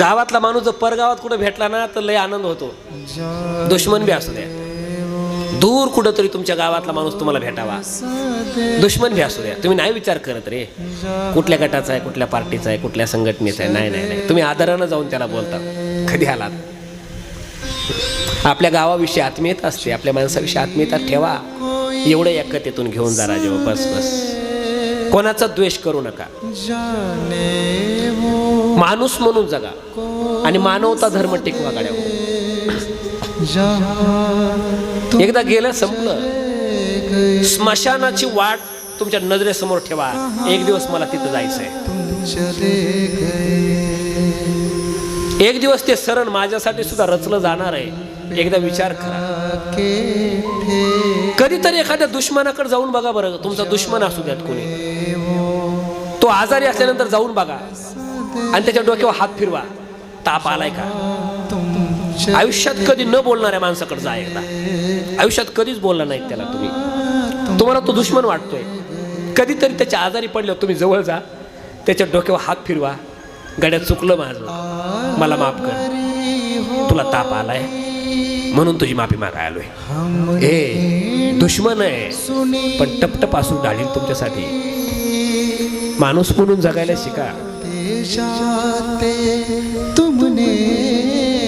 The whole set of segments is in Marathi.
गावातला माणूस जर परगावात कुठं भेटला ना तर लय आनंद होतो. दुश्मन बी असू द्या. दूर कुठं तरी तुमच्या गावातला माणूस तुम्हाला भेटावा. दुश्मन बी असू द्या. तुम्ही नाही विचार करत रे. कुठल्या गटाचा आहे कुठल्या पार्टीचा आहे कुठल्या संघटनेचा आहे नाही नाही नाही. तुम्ही आदरानं जाऊन त्याला बोलता. कधी आलात? आपल्या गावाविषयी आत्मीयता असते. आपल्या माणसाविषयी आत्मीयता ठेवा. एवढं एकतेतून घेऊन जा राजा बस बस. कोणाचा द्वेष करू नका. माणूस म्हणून जगा आणि मानवता धर्म टिकवा गाड्या एकदा गेलं संपलं. स्मशानाची वाट तुमच्या नजरेसमोर ठेवा. एक दिवस मला तिथं जायचंय. एक दिवस ते सरण माझ्यासाठी सुद्धा रचलं जाणार आहे. एकदा विचार करा. कधीतरी एखाद्या दुश्मनाकडे जाऊन बघा बरं तुमचा दुश्मन असू द्यात कोणी. तो आजारी असल्यानंतर जाऊन बघा. आणि त्याच्या डोक्यावर हात फिरवा. ताप आलाय का? आयुष्यात कधी न बोलणाऱ्या माणसाकडे जा एकदा. आयुष्यात कधीच बोलला नाही त्याला तुम्ही. तुम्हाला तो दुश्मन वाटतोय. कधीतरी त्याच्या आजारी पडल्यावर तुम्ही जवळ जा. त्याच्या डोक्यावर हात फिरवा. गड्यात चुकलं माझं. मला माफ कर. तुला ताप आलाय. म्हणून तुझी माफी मागाय आलोय. ए दुश्मन आहे. पण टपटप असून ढाळील तुमच्यासाठी. माणूस म्हणून जगायला शिका.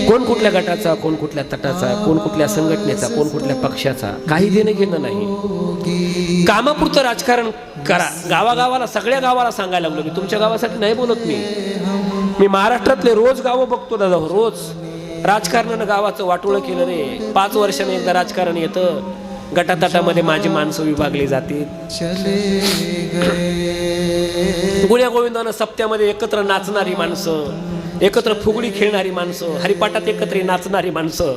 कोण कुठल्या गटाचा कोण कुठल्या तटाचा कोण कुठल्या संघटनेचा कोण कुठल्या पक्षाचा काही देणं घेणं नाही. कामापुरतं राजकारण करा. गावागावाला सगळ्या गावाला सांगायला लागलो मी. तुमच्या गावासाठी नाही बोलत मी. मी महाराष्ट्रातले रोज गावं बघतो दादा रोज. राजकारणानं गावाचं वाटोळं केलं रे. पाच वर्षाने एकदा राजकारण येतं. गटातटामध्ये माझी माणसं विभागली जातील. गुण्या गोविंदानं सप्त्यामध्ये एकत्र नाचणारी माणसं एकत्र फुगडी खेळणारी माणसं हरिपाठात एकत्र नाचणारी माणसं.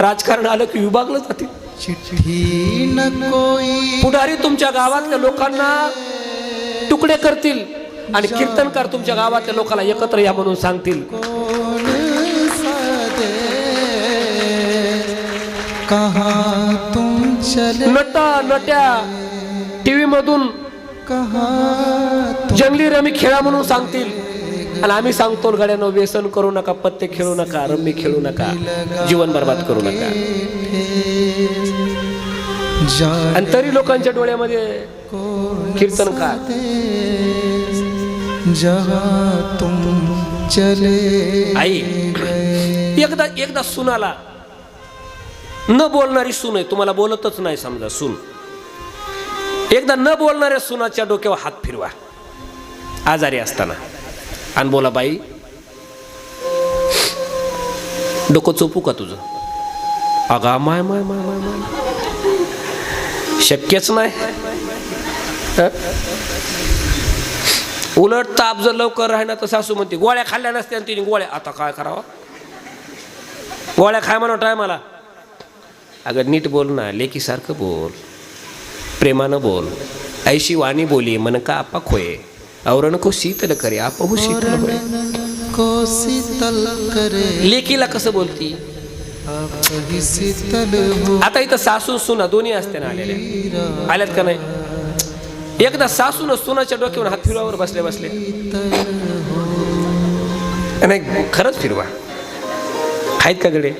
राजकारण आलं की विभागलं जातील. पुढारी तुमच्या गावातल्या लोकांना तुकडे करतील आणि कीर्तनकार तुमच्या गावातल्या लोकांना एकत्र या म्हणून सांगतील. कहाँ तुम चले? नटा नट्या टीव्ही मधून जंगली रमी खेळा म्हणून सांगतील. आणि आम्ही सांगतो गड्यानं व्यसन करू नका पत्ते खेळू नका रम्मी खेळू नका जीवन बर्बाद करू नका. आणि तरी लोकांच्या डोळ्यामध्ये कीर्तनकार जहाँ तुम चले आई एकदा एकदा सुनाला. न बोलणारी सून आहे तुम्हाला बोलतच नाही समजा सून. एकदा न बोलणाऱ्या सुनाच्या डोक्यावर हात फिरवा. आजारी असताना. आणि बोला बाई डोकं चोपू का तुझं? अगा माय माय माय माय माय. शक्यच नाही. उलट ताप जर लवकर राहिना तर सासू म्हणते गोळ्या खाल्ल्या नसत्या आणि तिने गोळ्या. आता काय करावं? गोळ्या खाय म्हणा टायमाला. अगं नीट बोल ना लेकीसारखं बोल प्रेमानं बोल ऐशी वाणी बोली मन का आपा खोये औरण को शीतल करे आप हो शीतल होय. को शीतल करे. लेकीला कसं बोलती? ही शीतल हो. आता इथं सासू सुना दोन्ही असते ना आलेल्या. आल्यात का नाही? एकदा सासून सुनाच्या डोक्यावर हात फिरवावर बसले बसले. नाही खरंच फिरवा. आहेत का गडे?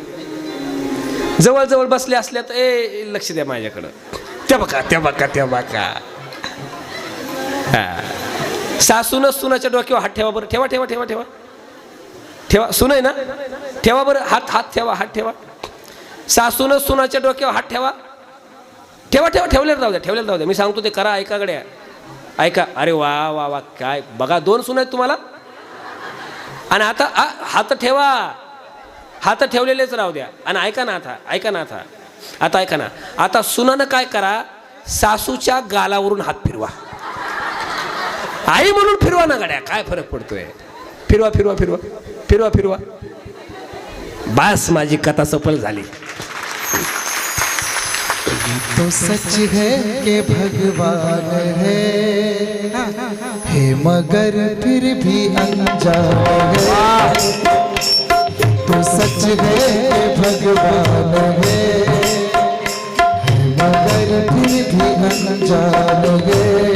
जवळजवळ बसले असल्या तर ए लक्ष द्या माझ्याकडं. त्या बघा त्या बघा त्या बघा. हा. सासूनच सुनाच्या डोक्यावर हात ठेवा बरं. ठेवा ठेवा ठेवा ठेवा. ठेवा सुन आहे ना? ठेवा बरं. हात हात ठेवा हात ठेवा. सासूनच सुनाच्या डोक्यावर हात ठेवा. ठेवा ठेवा ठेवलेलं राहू द्या ठेवलेलं राहू द्या. मी सांगतो ते करा ऐका गड्या. ऐका. अरे वा वा वा काय? बघा दोन सुन आहेत तुम्हाला. आणि आता हात ठेवा. हात ठेवलेलेच राहू द्या. आणि ऐका ना आता ऐका ना आता. आता ऐका ना. आता सुनानं काय करा? सासूच्या गालावरून हात फिरवा. आई म्हणून फिरवा ना गड्या. काय फरक पडतोय? फिरवा फिरवा फिरवा. फिरवा फिरवा. बास माझी कथा सफल झाली. तो सच है कि भगवान है। है मगर फिर भी अनजान है। सच है भगवान है। मगर फिर भी अनजान है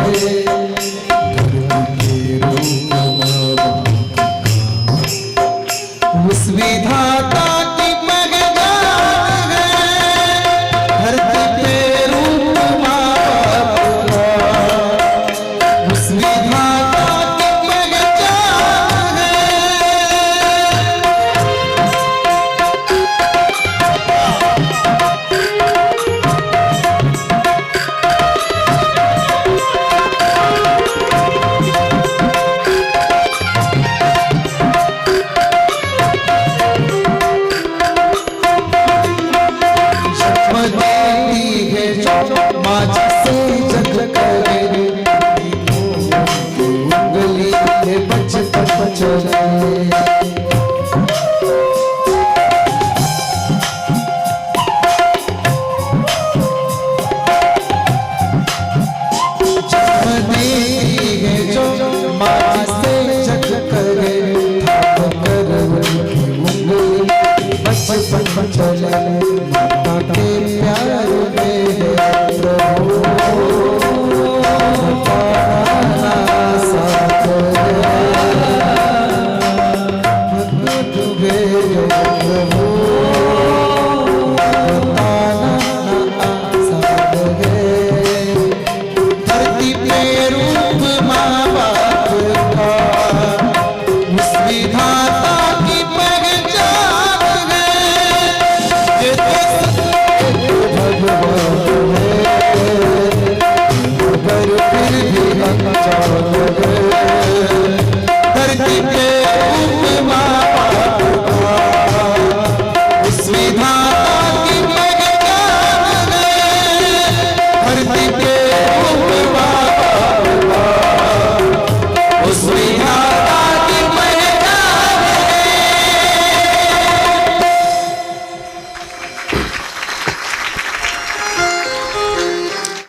bang, bang, bang,